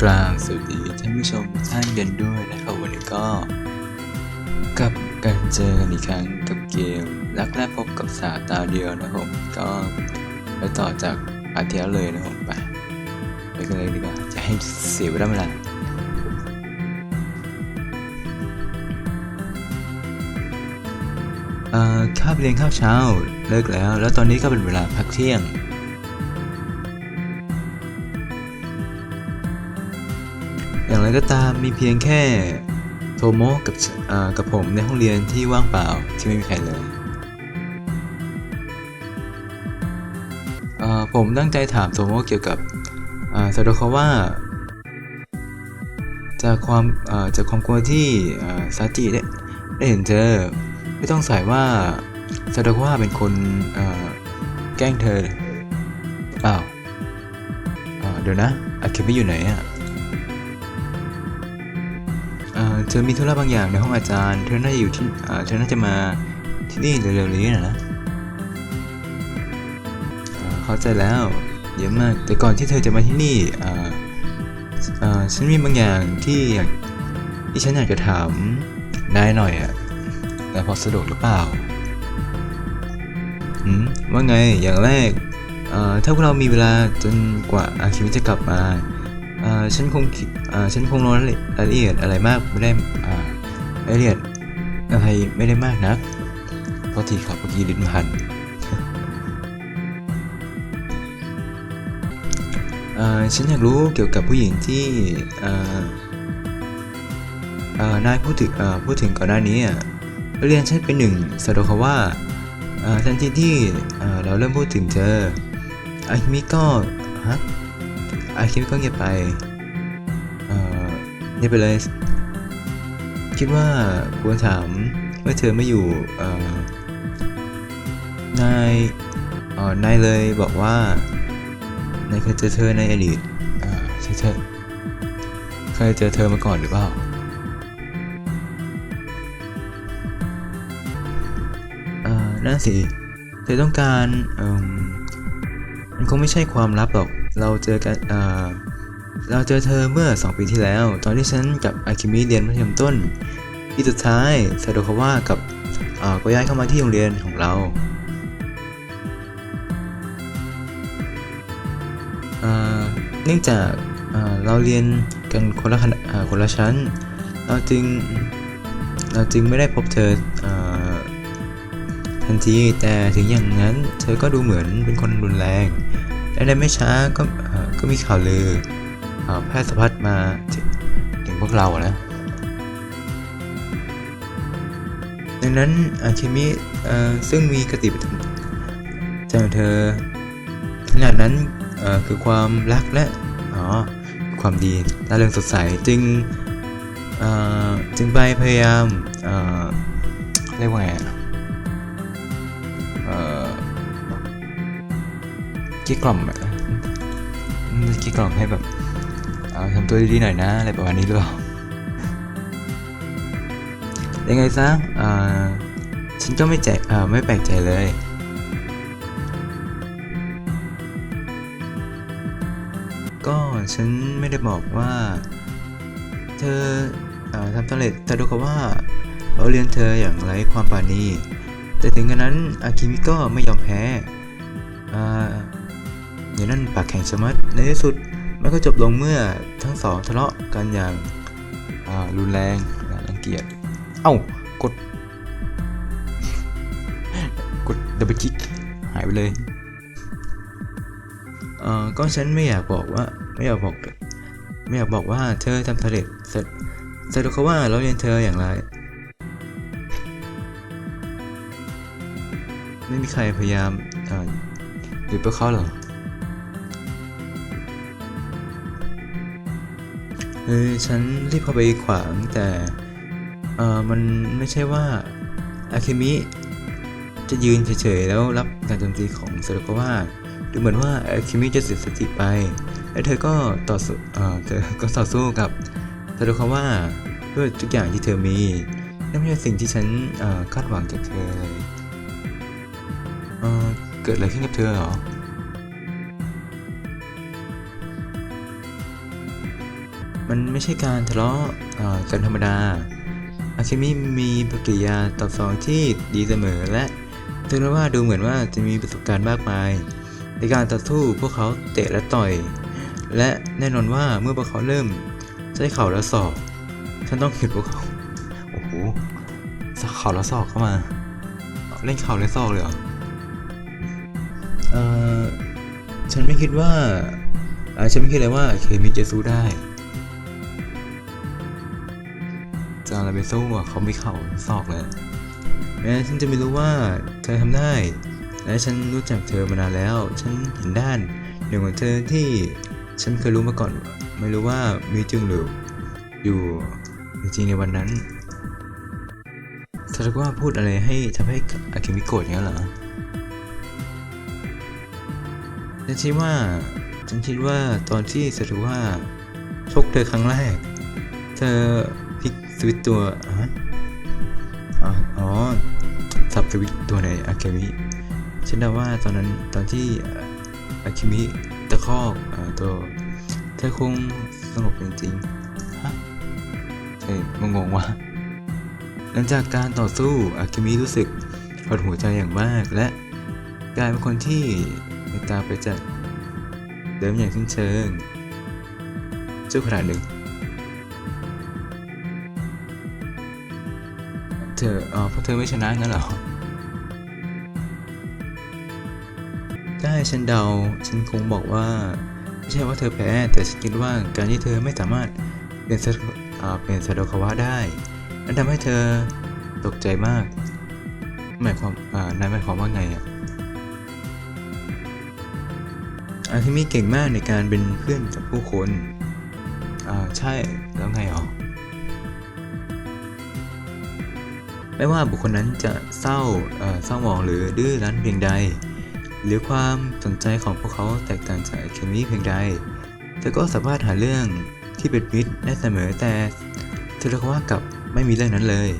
กราบสวัสดีท่านผู้ชมท่านกันด้วยนะครับวันนี้ก็กลับกันเจอกันอีกครั้งกับเกมรักแรกพบกับสาตาเดียวนะครับก็ไปต่อจากอาทิตย์ที่แล้วเลยนะครับไปไปกันเลยดีกว่าจะให้เสียเวลาเวลาเอ่อข้าวเรียนข้าวเช้าเลิกแล้ว แล้วตอนนี้ก็เป็นเวลาพักเที่ยง ไรก็ตามมีเพียงแค่โทโมกับกับผมในห้องเรียนที่ว่างเปล่าที่ไม่มีใครเลยผมตั้งใจถามโทโมเกี่ยวกับซาโดคาว่าจากความาจากความกลัวที่ซาจิได้ได้เห็นเธอ ไม่ต้องใส่ว่าซาโดคาว่าเป็นคนแกล้งเธอเปล่าเดี๋ยวนะอาเคไม่อยู่ไหนอะ เธอมีธุระบางอย่างในห้องอาจารย์ เธอน่าจะอยู่ที่เธอน่าจะมาที่นี่เร็วๆนี้นะนะเอ่อเข้าใจแล้วเยอะมากแต่ก่อนที่เธอจะมาที่นี่ฉันมีบางอย่างที่อยากที่ฉันอยากจะถามนายหน่อยอะแต่พอสะดวกหรือเปล่าหืมว่าไงอย่างแรกถ้าพวกเรามีเวลาจนกว่าอาคิมิจะกลับมา ฉันคงคิดฉันคงรู้รายละเอียดอะไรมากไม่ได้รายละเอียดอะไรไม่ได้มากนักเพราะทีครับเมื่อกี้ลิ้นพันฉันอยากรู้เกี่ยวกับผู้หญิงที่นายพูดถึงพูดถึงก่อนหน้านี้เรียนฉันเป็นหนึ่งสะดวคว่าทันทีที่เราเริ่มพูดถึงเธอไอาคิมิก็ฮะ อาคิดก็เงียบไปเงียบไปเลยคิดว่าควรถามเมื่อเธอไม่อยู่นายนายเลยบอกว่านายเคยเจอเธอในอดีตใช่เธอเคยเจอเธอมาก่อนหรือเปล่าอนั่นสิ เธอต้องการมันคงไม่ใช่ความลับหรอก เราเจอกันอ่าเราเจอเธอเมื่อ 2 ปีที่แล้ว ตอนที่ฉันกับอาคิมิเรียนมัธยมต้นปีสุดท้ายซาโดคาวะกับก็ย้ายเข้ามาที่โรงเรียนของเราเนื่องจากเราเรียนกันคนละคณะคนละชั้น เราจึงเราจึงไม่ได้พบเธออทันทีแต่ถึงอย่างนั้น เธอก็ดูเหมือนเป็นคนรุนแรง และในไม่ช้าก็ก็มีข่าวลือแพร่สะพัดมาถึงถึงพวกเราอะนะ ดังนั้นอาเคมิซึ่งมีกติประจำใจของเธอขนาดนั้นคือความรักและอ๋อความดีและเรื่องสดใสจึงจึงไปพยายามเรียกว่าไง กี้กล่อมกี้กล่อมให้แบบทำตัวดีๆหน่อยนะอะไรประมาณนี้หรือเปล่ายังไงซะฉันก็ไม่แจอ่ไม่แปลกใจเลยก็ฉันไม่ได้บอกว่า เธอทำสำเร็จแต่ดูเขาว่าเราเรียนเธออย่างไร้ความปราณีแต่ถึงกระนั้นอากิมิก็ไม่ยอมแพ้ อย่างนั้นปากแข็งชะมัดในที่สุดมันก็จบลงเมื่อทั้งสองทะเลาะกันอย่างารุนแรงและรังเกียจ เอ้ากด กดดับเบิลคลิกหายไปเลยเอ่อก็ฉันไม่อยากบอกว่าไม่อยากบอก ไม่อยากบอกว่าเธอทำสำเร็จเสร็จสรุปเขาว่าเราเรียนเธออย่างไร ไม่มีใครพยายามหรือเพื่อเขาหรอ เออฉันรีบเข้าไปขวางแต่เออมันไม่ใช่ว่าอาเคมิจะยืนเฉยๆแล้วรับการโจมตีของเซโรกาวะดูเหมือนว่าอาเคมิจะเสียสติไป และเธอก็ต่อสู้เออเธอก็ต่อสู้กับเซโรกาวะด้วยทุกอย่างที่เธอมีนั่นไม่ใช่สิ่งที่ฉันคาดหวังจากเธอเลยเออเกิดอะไรขึ้นกับเธอเหรอ มันไม่ใช่การทะเลาะกันธรรมดา อาเคมิมีปฏิกิริยาตอบสนองที่ดีเสมอและถึงแม้ว่าดูเหมือนว่าจะมีประสบการณ์มากมาย ในการต่อสู้พวกเขาเตะและต่อย และแน่นอนว่าเมื่อพวกเขาเริ่มใช้เข่าและศอก ฉันต้องเห็นพวกเขาโอ้โหสักเข่าและศอกเข้ามาเล่นเข่าและศอกเลยเหรอเอ่อฉันไม่คิดว่าฉันไม่คิดเลยว่าเคมิจะสู้ได้ จะอะไปสู้อะเขาไม่เข่าศอกเลยแม้ฉันจะไม่รู้ว่าเธอทำได้ และฉันรู้จักเธอมานานแล้ว ฉันเห็นด้านหนึ่งของเธอที่ฉันเคยรู้มาก่อน ไม่รู้ว่ามีจริงหรืออยู่จริงในวันนั้นเธอจะว่าพูดอะไรให้ทำให้อากิมิโกรธอย่างนั้นเหรอฉันคิดว่าฉันคิดว่าตอนที่สรุว่าชกเธอครั้งแรก เธอ สวิตช์ตัวอะฮะอ๋ออ๋อสับสวิตช์ตัวในอาเคมิฉันเดาว่าตอนนั้นตอนที่เอ่ออาเคมิตะคอกเอ่อตัวเธอคงสงบจริงๆฮะเฮ้ยงงๆว่ะหลังจากการต่อสู้อาเคมิรู้สึกหดหัวใจอย่างมากและกลายเป็นคนที่เมตตาไปจากเดิมอย่างสิ้นเชิงเจ้าขนาดหนึ่ง เธออ๋อเพราะเธอไม่ชนะงั้นเหรอ ได้ฉันเดา ฉันคงบอกว่า ไม่ใช่ว่าเธอแพ้ แต่ฉันคิดว่าการที่เธอไม่สามารถเป็นซาอ่าเป็นซาโดคาวะได้นั่นทำให้เธอตกใจมาก หมายความอ่นายหมายความว่าไงอะอาคิมิเก่งมากในการเป็นเพื่อนกับผู้คน อ่า ใช่ แล้วไงอ๋อ ไม่ว่าบุคคลนั้นจะเศร้าเศร้าหมองหรือดื้อรั้นเพียงใด หรือความสนใจของพวกเขาแตกต่างจากเคมีเพียงใดเธอก็สามารถหาเรื่องที่เป็นมิตรได้เสมอแต่เธอเรียกว่ากับไม่มีเรื่องนั้นเลย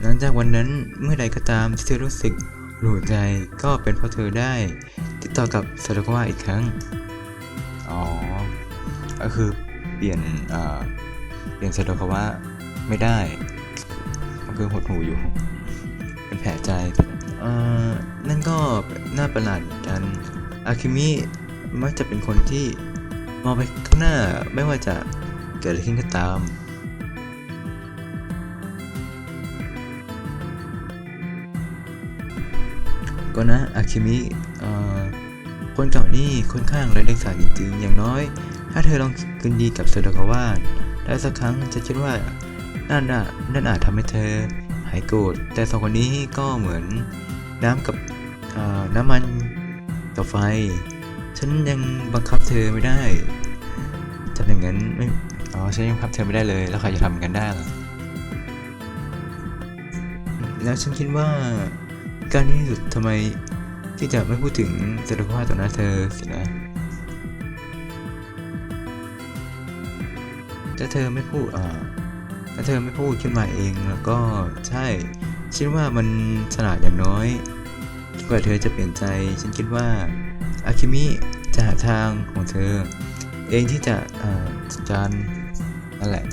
หลังจากวันนั้นเมื่อใดก็ตามที่เธอรู้สึกหนูใจก็เป็นเพราะเธอได้ ติดต่อกับซาโดกาวะอีกครั้ง อ๋อ ก็คือเปลี่ยนเปลี่ยนซาโดกาวะ ไม่ได้มันคือหดหูอยู่ เป็นแผลใจเอ่อนั่นก็น่าประหลาดเหมือนกันอาคิมิมักจะเป็นคนที่มองไปข้างหน้าไม่ว่าจะเกิดอะไรขึ้นก็ตามก็นะอาคิมิคนเก่านี่ค่อนข้างไร้เดียงสาจริงๆ อย่างน้อย ถ้าเธอลองคืนดีกับเซโดกาวะได้สักครั้งจะคิดว่า นั่นน่ะนั่นอาจทำให้เธอหายโกรธแต่สองคนนี้ก็เหมือนน้ำกับน้ำมันกับไฟ ฉันยังบังคับเธอไม่ได้ทำอย่างนั้นไม่อ๋อฉันยังบังคับเธอไม่ได้เลย แล้วใครจะทำกันได้ล่ะแล้วฉันคิดว่าการที่สุดทำไมที่จะไม่พูดถึงเซโดกาต่อหน้าเธอสินะถ้าเธอไม่พูดอ่า ถ้าเธอไม่พูดขึ้นมาเองแล้วก็ใช่ฉันว่ามันฉลาดอย่างน้อยกว่าเธอจะเปลี่ยนใจ ฉันคิดว่าอาคิมิจะหาทางของเธอ เองที่จะจัดการนั่นแหละ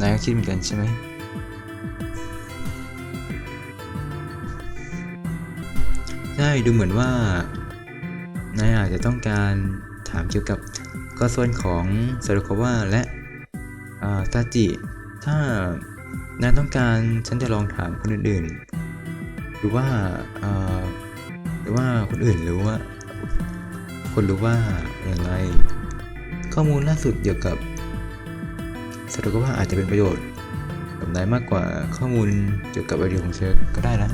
นายก็คิดเหมือนกันใช่ไหมใช่ดูเหมือนว่านายอาจจะต้องการถามเกี่ยวกับก็ส่วนของซารุโควะและ ตาจิ ถ้านายต้องการฉันจะลองถามคนอื่นๆ หรือว่าหรือว่าคนอื่นรู้ว่า คนรู้ว่าอย่างไร ข้อมูลล่าสุดเกี่ยวกับซารุโควะอาจจะเป็นประโยชน์กับนายมากกว่าข้อมูลเกี่ยวกับอดียของเธอก็ได้นะ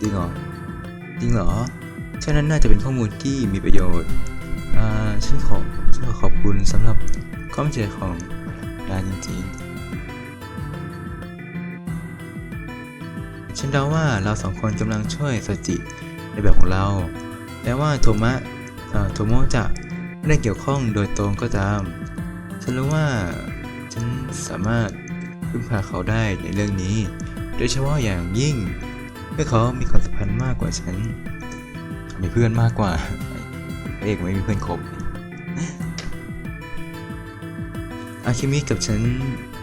จริงเหรอจริงเหรอฉะนั้นน่าจะเป็นข้อมูลที่มีประโยชน์ ฉันขอฉันขอขอบคุณสำหรับความเจของนายจริงๆฉันเดาว่าเราสองคนกำลังช่วยสจิในแบบของเรา แต่ว่าโทมะโทโมจะไม่ได้เกี่ยวข้องโดยตรงก็ตาม ฉันรู้ว่าฉันสามารถพึ่งพาเขาได้ในเรื่องนี้ โดยเฉพาะอย่างยิ่งเมื่อเขามีความสัมพันธ์มากกว่าฉัน มีเพื่อนมากกว่า เอกไม่มีเพื่อนครบอาคิมิกับฉัน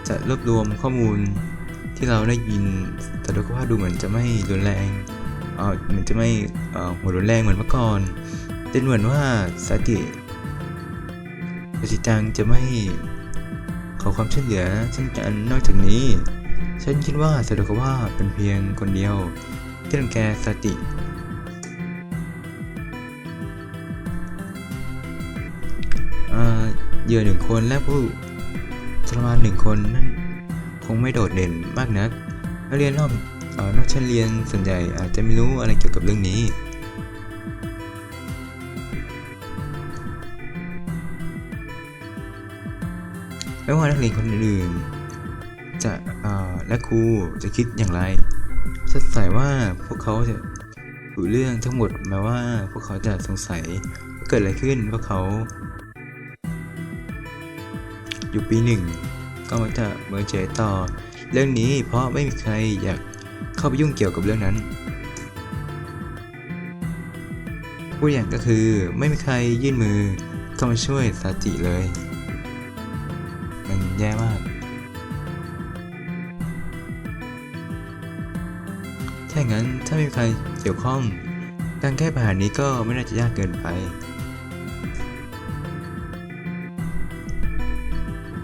จะรวบรวมข้อมูลที่เราได้ยิน แต่ดูว่าดูเหมือนจะไม่รุนแรงเออเหมือนจะไม่เอ่อหัวรุนแรงเหมือนเมื่อก่อนแต่เหมือนว่าซาติซาติจังจะไม่ขอความช่วยเหลือเช่นกันนอกจากนี้ ฉันคิดว่าซาโดกาวะเป็นเพียงคนเดียวที่รังแกซาติ เอ่อเหยื่อหนึ่งคนและผู้ทรมานหนึ่งคนนั่นคงไม่โดดเด่นมากนักนักเรียนรอบนอกชั้นเรียนส่วนใหญ่อาจจะไม่รู้อะไรเกี่ยวกับเรื่องนี้ ไม่ว่านักเรียนคนอื่นจะและครูจะคิดอย่างไรสงสัยว่าพวกเขาจะรู้เรื่องทั้งหมดแม้ว่าพวกเขาจะสงสัยว่าเกิดอะไรขึ้นพวกเขา อยู่ปีหนึ่งก็มักจะเมินเฉยต่อ เรื่องนี้เพราะไม่มีใครอยากเข้าไปยุ่งเกี่ยวกับเรื่องนั้นพูดอย่างก็คือไม่มีใครยื่นมือเข้ามาช่วยซาจิเลย มันแย่มากถ้าอย่างนั้นถ้าไม่มีใครเกี่ยวข้องการแก้ปัญหานี้ก็ไม่น่าจะยากเกินไป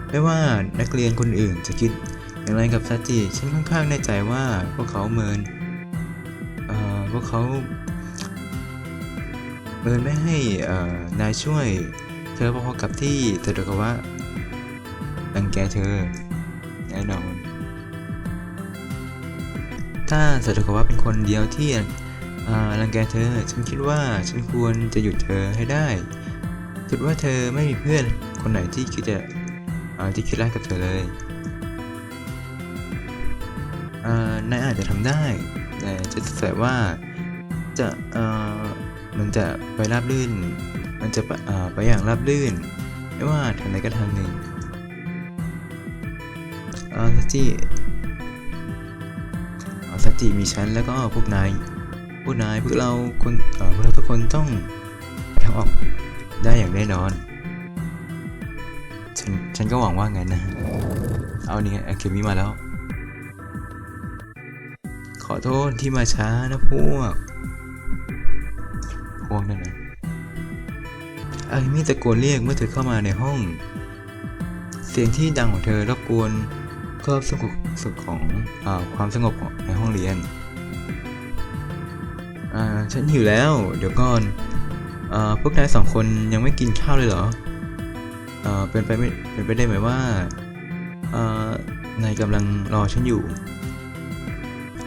ไม่ว่านักเรียนคนอื่นจะคิดอย่างไรกับซาจิฉันค่อนข้างแน่ใจว่าพวกเขาเมินพวกเขาเมินไม่ให้นายช่วย เธอพอๆกับที่เธอโดกาวะรังแกเธอแน่นอนถ้าซาโดกาวะเป็นคนเดียวที่รังแกเธอ ฉันคิดว่าฉันควรจะหยุดเธอให้ได้คิดว่าเธอไม่มีเพื่อนคนไหนที่คิดจะ อ่าที่คิดร้กับเธอเลยอ่านายอาจจะทำได้ แต่จะสงสัยว่าจะเอ่อมันจะไปราบรื่น มันจะไปอ่าไปอย่างราบรื่น ไม่ว่าทางใดก็ทางหนึ่งอ่าซัจิอ่าซัจิมีฉันแล้วก็พวกนายพวกนายพวกเราคนพวกเราทุกคนต้องทางออกได้อย่างแน่นอน ฉันฉันก็หวังว่างั้นนะ เอาเนี่ไงอาเคมิมาแล้ว ขอโทษที่มาช้านะพวก พวกนั่นนะอาเคมิตะโกนเรียกเมื่อเธอเข้ามาในห้อง เสียงที่ดังของเธอรบกวนความสงบสุขของอความสงบของในห้องเรียนฉันหิวแล้ว เดี๋ยวก่อนอพวกนายสองคนยังไม่กินข้าวเลยเหรอ เป็นไปไม่เป็นไปได้ไหมว่าานายกำลังรอฉันอยู่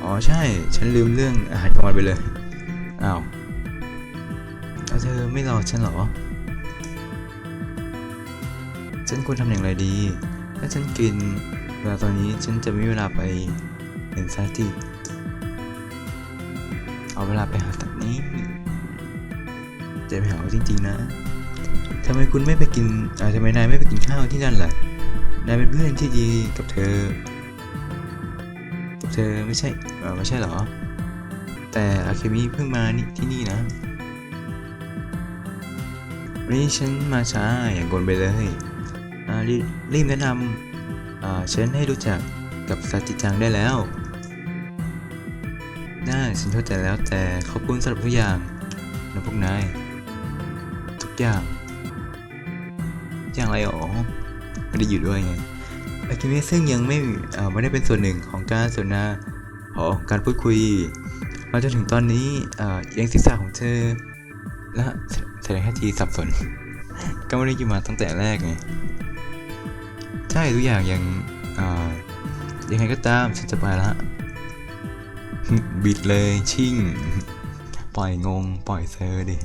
อ๋อใช่ ฉันลืมเรื่องอาหารกลางวันไปเลย อ้าวแล้วเธอไม่รอฉันหรอ ฉันควรทำอย่างไรดี ถ้าฉันกินเวลาตอนนี้ฉันจะไม่มีเวลาไปเห็นซาจิเอาเวลาไปหาตัดนี้ จะไปหาจริงๆนะ ทำไมคุณไม่ไปกินอาทำไมนายไม่ไปกินข้าวที่นั่นล่ะ นายเป็นเพื่อนที่ดีกับเธอ เธอไม่ใช่เออไม่ใช่เหรอ แต่อาเคมิเพิ่งมานี่ที่นี่นะวันนี้ฉันมาช้าอย่างกลไปเลยรีบรีบแนะนำฉันให้รู้จักกับซาจิจังได้แล้ว ได้ฉันเข้าใจแล้วแต่ขอบคุณสำหรับทุกอย่างนะพวกนาย ทุกอย่าง อย่างไรหรอไม่ได้อยู่ด้วยไงอากิเมะซึ่งยังไม่ไม่ได้เป็นส่วนหนึ่งของการสนทนาของการพูดคุย มาจนถึงตอนนี้ยังศีรษะของเธอ และแสดงท่าทีสับสน ก็ไม่ได้ยินมาตั้งแต่แรกไงใช่ทุกอย่างยังยังไงก็ตามฉันจะไปละบิดเลยชิ่ง ปล่อยงง ปล่อยเซอร์ดิ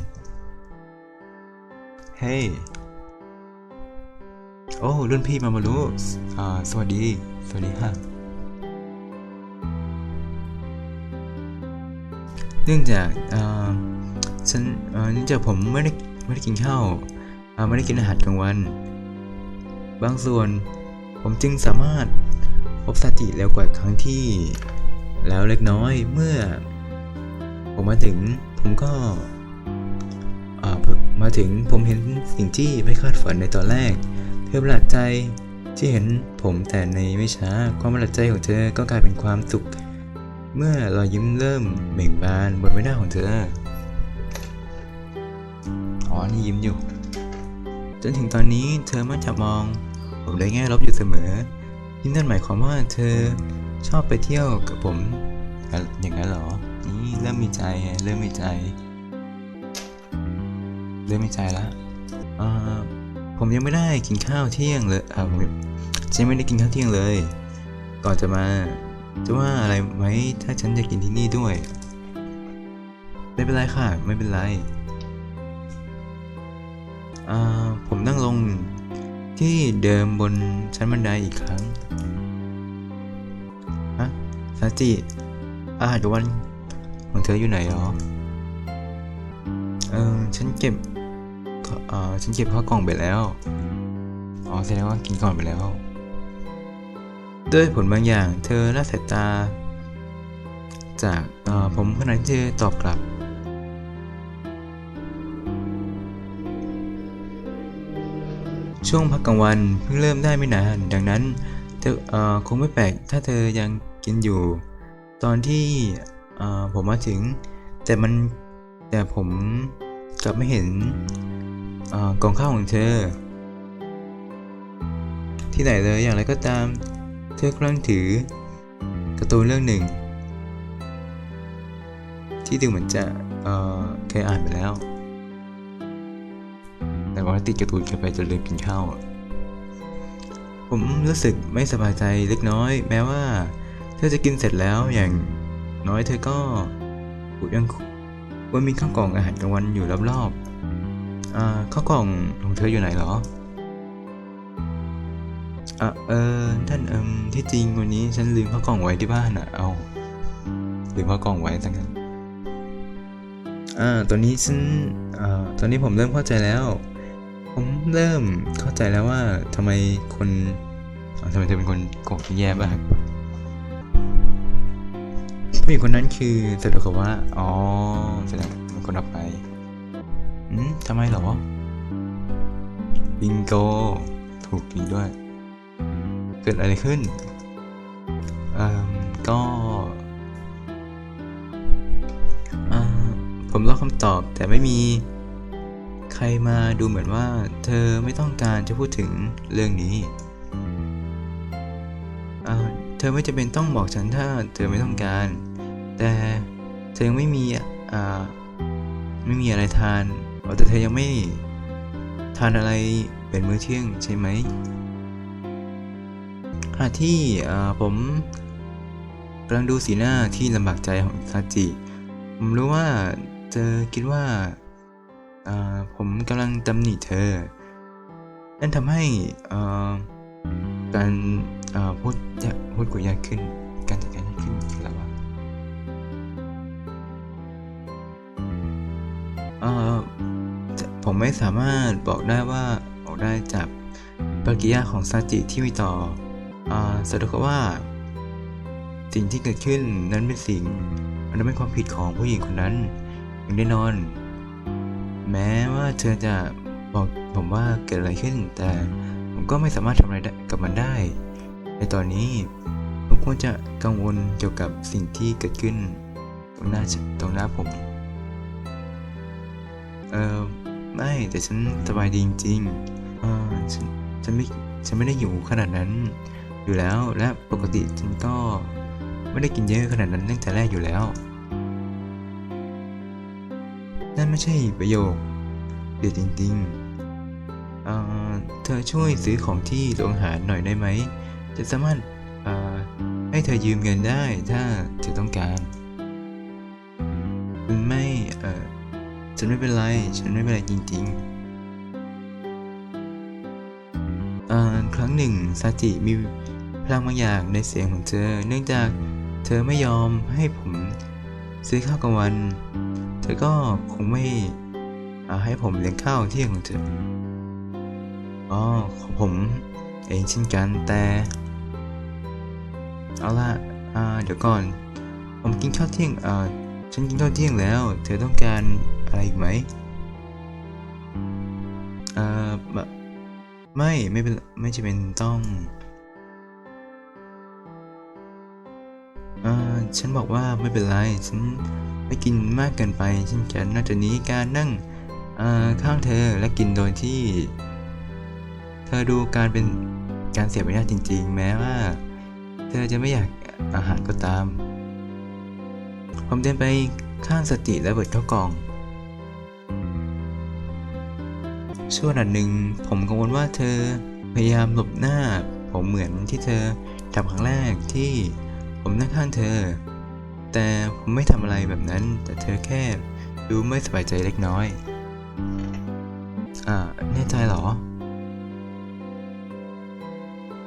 เฮ้ย โอ้ รุ่นพี่มามารู้สวัสดี สวัสดีฮะเนื่องจากฉันเนื่องจากผมไม่ได้ไม่ได้กินข้าวไม่ได้กินอาหารกลางวัน บางส่วนผมจึงสามารถพบสติเร็วกว่าครั้งที่ แล้วเล็กน้อยเมื่อ ผมมาถึงผมก็มาถึงผมเห็นสิ่งที่ไม่คาดฝันในตอนแรก อประหลาดใจที่เห็นผมแต่ในไม่ช้า ความประหลาดใจของเธอก็กลายเป็นความสุข เมื่อรอยยิ้มเริ่มเบ่งบานบนใบหน้าของเธอ อ๋อ นี่ยิ้มอยู่ จนถึงตอนนี้เธอมักจะมอง ผมได้แง่ลบอยู่เสมอนี่นั่นหมายความว่าเธอชอบไปเที่ยวกับผม อย่างนั้นเหรอ นี่เริ่มมีใจ เริ่มมีใจ เริ่มมีใจแล้วอ่อ ผมยังไม่ได้กินข้าวเที่ยงเลยอ่าผมฉันไม่ได้กินข้าวเที่ยงเลย ก่อนจะมา จะว่าอะไรไหมถ้าฉันจะกินที่นี่ด้วย ไม่เป็นไรค่ะ ไม่เป็นไร อ่า ผมนั่งลงที่เดิมบนชั้นบันไดอีกครั้ง ฮะซาจิอาหารกลางวันของเธออยู่ไหนหรอ เออฉันเก็บ เออฉันเก็บข้าวกล่องไปแล้ว อ๋อแสดงว่ากินก่อนไปแล้ว ด้วยผลบางอย่าง เธอละสายตา จากผมขณะที่เธอตอบกลับ ช่วงพักกลางวันเพิ่งเริ่มได้ไม่นาน ดังนั้น เธออคงไม่แปลกถ้าเธอยังกินอยู่ ตอนที่ผมมาถึง แต่มันแต่ผมกลับไม่เห็น กล่องข้าวของเธอ ที่ไหนเลยอย่างไรก็ตาม เธอกำลังถือการ์ตูนเรื่องหนึ่ง ที่ดูเหมือนจะเคยอ่านไปแล้ว แต่ว่าติดการ์ตูนเกินไปจนลืมกินข้าวผมรู้สึกไม่สบายใจเล็กน้อย แม้ว่า เธอจะกินเสร็จแล้วอย่างน้อยเธอก็ยังว่ามีข้าวกล่องอาหารกลางวันอยู่รอบๆ อ่าข้าวกล่องของเธออยู่ไหนเหรออะเออท่านเอิมที่จริงวันนี้ฉันลืมข้าวกล่องไว้ที่บ้านอะ เอาลืมข้าวกล่องไว้ทั้งนั้นอ่าตอนนี้ฉันอ่าตอนนี้ผมเริ่มเข้าใจแล้ว ผมเริ่มเข้าใจแล้วว่าทำไมคนทำไมเธอเป็นคนโกงแย่บ้างผู้หญิงคนนั้นคือเซโดโกวะอ๋อแสดงเป็นคนเอาไป อืมทำไมเหรอ บิงโก ถูกจริงด้วย เกิดอะไรขึ้นเอ่มก็อ่าผมรอคำตอบแต่ไม่มีใครมาดูเหมือนว่าเธอไม่ต้องการจะพูดถึงเรื่องนี้อ่าเธอไม่จำเป็นต้องบอกฉันถ้าเธอไม่ต้องการ แต่เธอยังไม่มีอ่าไม่มีอะไรทานอ๋อ แต่เธอยังไม่ทานอะไรเป็นมื้อเที่ยงใช่ไหมขณะที่ผมกำลังดูสีหน้าที่ลำบากใจของซาจิ ผมรู้ว่าเธอคิดว่าผมกำลังตำหนิเธอ นั่นทำให้การพูดยากพูดคุยยากขึ้น การจัดการยากขึ้นคืออะไรวะ ผมไม่สามารถบอกได้ว่าบอกได้จากปฏิกิริยาของซาจิที่มีต่ออ่าสรุปว่าสิ่งที่เกิดขึ้นนั้นเป็นสิ่งมันเป็นความผิดของผู้หญิงคนนั้นอย่างแน่นอน แม้ว่าเธอจะบอกผมว่าเกิดอะไรขึ้น แต่ผมก็ไม่สามารถทำอะไรได้กับมันได้ ในตอนนี้ผมควรจะกังวลเกี่ยวกับสิ่งที่เกิดขึ้นตรงหน้าฉันตรงหน้าผม เอ่อ ไม่แต่ฉันสบายดีจริงๆเออฉันฉันไม่ฉันไม่ได้หิวขนาดนั้น อยู่แล้วและปกติฉันก็ไม่ได้กินเยอะขนาดนั้นตั้งแต่แรกอยู่แล้ว นั่นไม่ใช่ประโยคเด็ดจริงๆเอ่อเธอช่วยซื้อของที่โรงอาหารหน่อยได้ไหม จะสามารถเอ่อให้เธอยืมเงินได้ถ้าเธอต้องการไม่เออ ฉันไม่เป็นไร ฉันไม่เป็นไรจริงๆครั้งหนึ่งซาจิมีพลังบางอย่างในเสียงของเธอ เนื่องจากเธอไม่ยอมให้ผมซื้อข้าวกลางวัน เธอก็คงไม่ให้ผมเลี้ยงข้าวเที่ยงของเธออ๋อของผมเองเช่นกันแต่ เอาล่ะเดี๋ยวก่อน ผมกินข้าวเที่ยงฉันกินข้าวเที่ยงแล้ว เธอต้องการ อะไรอีกไหมเอ่อแบบไม่ไม่เป็นไม่จะเป็นต้องเอ่อฉันบอกว่าไม่เป็นไร ฉันไม่กินมากเกินไปเช่นกันนอกจากนี้การนั่งเอ่อข้างเธอและกินโดยที่ เธอดูการเป็นการเสียบรรยาจริง ๆ แม้ว่า เธอจะไม่อยากอาหารก็ตาม ผมเดินไปข้างสติและเปิดเข้ากล่อง ช่วงนัดหนึ่งผมกังวลว่าเธอพยายามหลบหน้า ผมเหมือนที่เธอทำครั้งแรกที่ผมนั่งข้างเธอ แต่ผมไม่ทำอะไรแบบนั้น แต่เธอแค่ดูไม่สบายใจเล็กน้อย อ่า แน่ใจเหรอ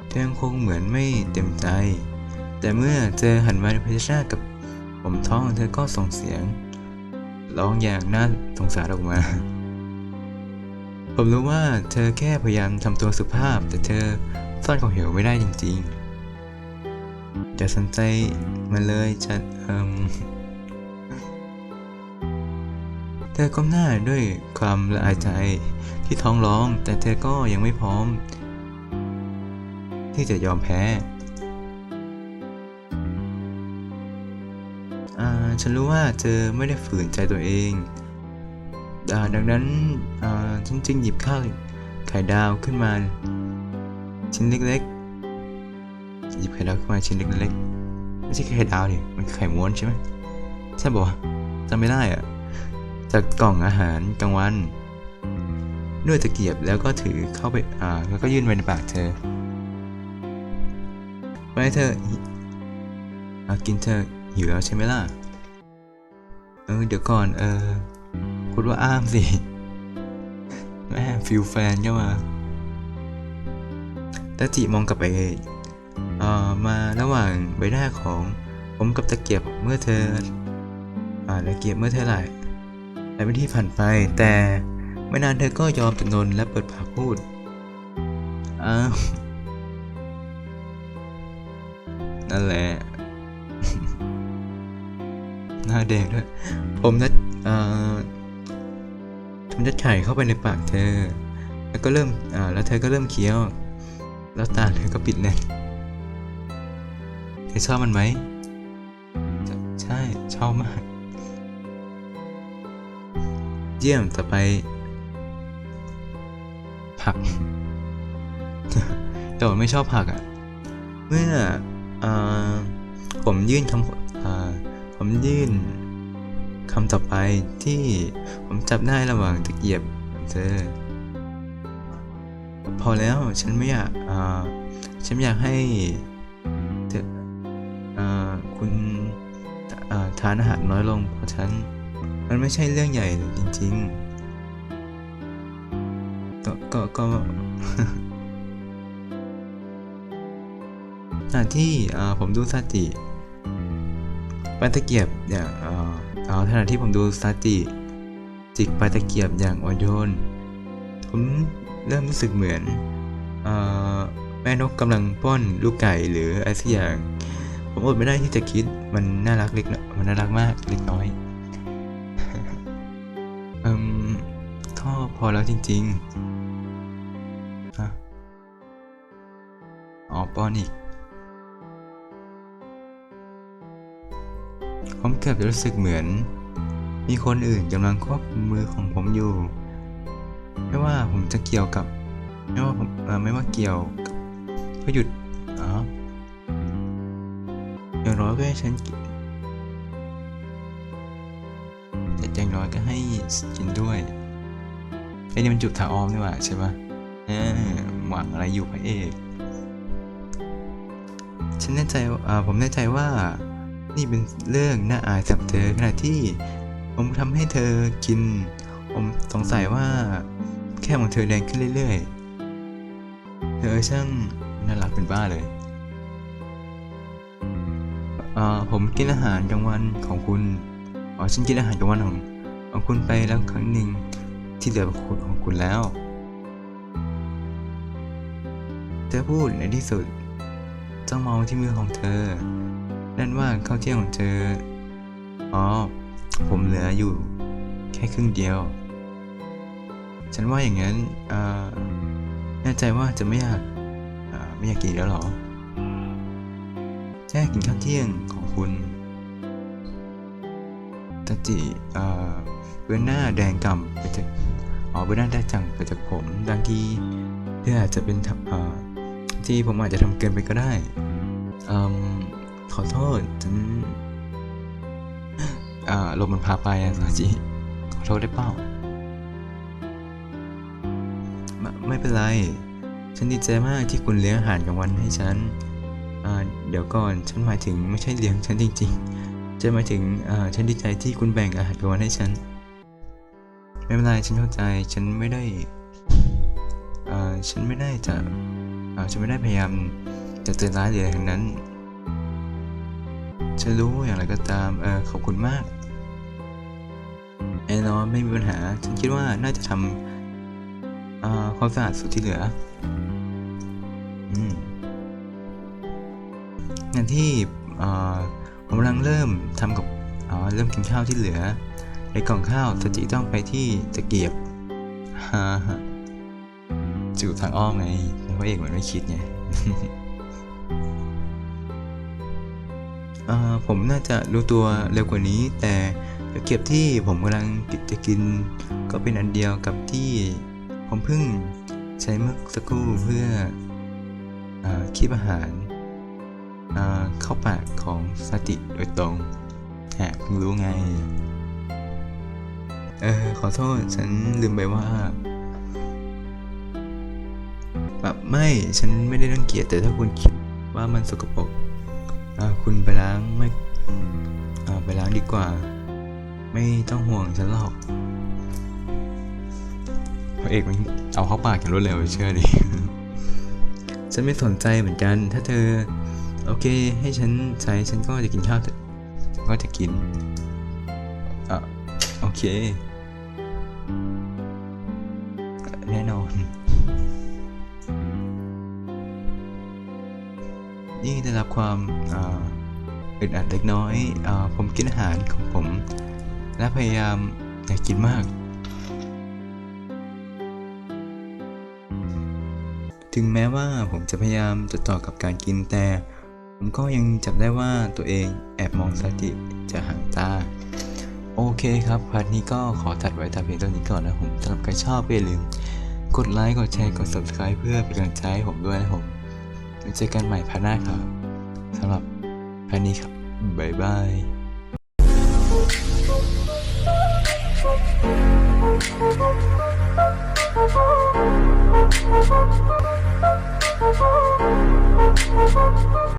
เธอยังคงเหมือนไม่เต็มใจ แต่เมื่อเธอหันมาพยัญชนะกับผมท้องเธอก็ส่งเสียงร้องอย่างน่าสงสารออกมา ผมรู้ว่าเธอแค่พยายามทำตัวสุภาพ แต่เธอซ่อนของเหวไม่ได้จริงๆอย่าสนใจมันเลยจะเอืมเธอก้มหน้าด้วยความละอายใจที่ท้องร้อง แต่เธอก็ยังไม่พร้อม ที่จะยอมแพ้อ่าฉันรู้ว่าเธอไม่ได้ฝืนใจตัวเอง ดังนั้นฉันจึงหยิบข้าวไข่ดาวขึ้นมา ชิ้นเล็กๆ หยิบไข่ดาวขึ้นมาชิ้นเล็กๆ ไม่ใช่ไข่ดาวดิมันคือไข่ม้วนใช่ไหมใช่ปะวะจำไม่ได้อะจากกล่องอาหารกลางวัน ด้วยตะเกียบแล้วก็ถือเข้าไปอ่าแล้วก็ยื่นไว้ในปากเธอไปเธออากินเธอหิวแล้วใช่ไหมล่ะเออเดี๋ยวก่อนเออ พูดว่าอ้ามสิแม่ฟิลแฟนก็มาตาจิมองกลับไปเอ่อมาระหว่างใบหน้าของผมกับตะเกียบเมื่อเธออ่าตะเกียบเมื่อเธอไหร่หลายวินาทีผ่านไป แต่ไม่นานเธอก็ยอมจำนนและเปิดปากพูดอ้าวนั่นแหละหน้าแดงด้วย ผมจะเอ่อ ผมจะไข่เข้าไปในปากเธอ แล้วก็เริ่มอ่าแล้วเธอก็เริ่มเคี้ยว แล้วตาเธอก็ปิดแน่นเธอชอบมันไหม ใช่ ชอบมาก เยี่ยมต่อไป ผัก แต่ผมไม่ชอบผักอะ เมื่ออผมยื่นคำผมยื่น คำต่อไปที่ผมจับได้ระหว่างตะเกียบเธอ พอแล้วฉันไม่อยากฉันอยากให้เธอคุณทานอาหารน้อยลงเพราะฉันมันไม่ใช่เรื่องใหญ่เลยจริงๆ ก็ก็ก็ที่ผมดูซาจิปลายตะเกียบอย่างอ่า เอาขณะที่ผมดูซาจิจิกปลายตะเกียบอย่างอ่อนโยน ผมเริ่มรู้สึกเหมือนอแม่นกกำลังป้อนลูกไก่หรืออะไรสักอย่าง ผมอดไม่ได้ที่จะคิดมันน่ารักเล็กน้อยมันน่ารักมากเล็กน้อยอืมท่อพอแล้วจริงๆอ๋อป้อนอีก ผมเกือบจะรู้สึกเหมือน มีคนอื่นกำลังควบคุมมือของผมอยู่ ไม่ว่าผมจะเกี่ยวกับ ไม่ว่าผมไม่ว่าเกี่ยวกับก็หยุดอ๋ออย่างน้อยก็ให้ฉันกินแต่อย่างน้อยก็ให้กินด้วยไอ้นี่มันจุดทาออมนี่หว่าใช่ปะหวังอะไรอยู่พระเอก ฉันแน่ใจว่าผมแน่ใจว่า นี่เป็นเรื่องน่าอายสำหรับเธอขณะที่ผมทำให้เธอกิน ผมสงสัยว่า แค่ของเธอแดงขึ้นเรื่อยๆ เธอช่างน่ารักเป็นบ้าเลยเอ่อผมกินอาหารกลางวันของคุณ อ๋อ ฉันกินอาหารกลางวันของของคุณไปแล้วครั้งหนึ่งที่เหลือของคุณของคุณแล้ว เธอพูดในที่สุดจ้องมองที่มือของเธอ นั่นว่าข้าวเที่ยงของเธอ อ๋อ ผมเหลืออยู่ แค่ครึ่งเดียว ฉันว่าอย่างนั้นแน่ใจว่าจะไม่อยากไม่อยากกินแล้วหรอแค่กินข้าวเที่ยงของคุณตาจิเอ่อเบื้อหน้าแดงกำไปจากอ๋อเบื้อหน้าแดงจังไปจากผมดังที่เพื่ออาจจะเป็นที่ผมอาจจะทำเกินไปก็ได้อืม ขอโทษฉันอ่าลมมันพาไปอะตาจิขอโทษได้เปล่าไม่ไม่เป็นไร ฉันดีใจมากที่คุณเลี้ยงอาหารกลางวันให้ฉันอ่าเดี๋ยวก่อนฉันหมายถึงไม่ใช่เลี้ยงฉันจริงๆจะหมายถึงอ่าฉันดีใจที่คุณแบ่งอาหารกลางวันให้ฉัน ไม่เป็นไรฉันเข้าใจฉันไม่ได้อ่าฉันไม่ได้จะอ่าฉันไม่ได้พยายามจะเตือนร้ายหรืออะไรทั้งนั้น ฉันรู้อย่างไรก็ตาม เออขอบคุณมากแน่นอนไม่มีปัญหา ฉันคิดว่าน่าจะทำความสะอาดสุดที่เหลือองานที่ผมกำลังเริ่มทำกับเริ่มกินข้าวที่เหลือ ในกล่องข้าวสจิต้องไปที่ตะเกียบจูบทางอ้อมไงพระเอกมันไม่คิดไง ผมน่าจะรู้ตัวเร็วกว่านี้ แต่เกียบที่ผมกำลังจะกิน ก็เป็นอันเดียวกับที่ผมเพิ่งใช้เมื่อสักครู่เพื่ออคีบอาหารเข้าปากของสติโดยตรงฮะเพิ่งรู้ไง เออขอโทษฉันลืมไปว่าแบบไม่ ฉันไม่ได้รังเกียจแต่ถ้าคุณคิดว่ามันสกปรก คุณไปล้างไม่ไปล้างดีกว่า ไม่ต้องห่วงฉันหรอกพระเอกมันเอาเข้าปากอย่างรวดเร็วเชื่อดิฉันไม่สนใจเหมือนกัน ถ้าเธอ โอเค ให้ฉันใช้ฉันก็จะกินข้าวฉันก็จะกินอะโอเค แน่นอน นี่ได้รับความอึดอัดเล็กน้อยอผมกินอาหารของผม และพยายามอยากกินมาก ถึงแม้ว่าผมจะพยายามจดจ่อกับการกินแต่ ผมก็ยังจับได้ว่าตัวเองแอบมองสติจากหางตาโอเคครับพาร์ทนี้ก็ขอตัดไว้แต่เพียงเท่านี้ก่อนนะผมสำหรับใครชอบอย่าลืม กดไลค์ กดแชร์ กด subscribe เพื่อเป็นกำลังใจให้ผมด้วยนะผม ว้เจอกันใหม่พาร์ทหน้าครับสำหรับพาร์ทนี้ครับ บ๊ายบาย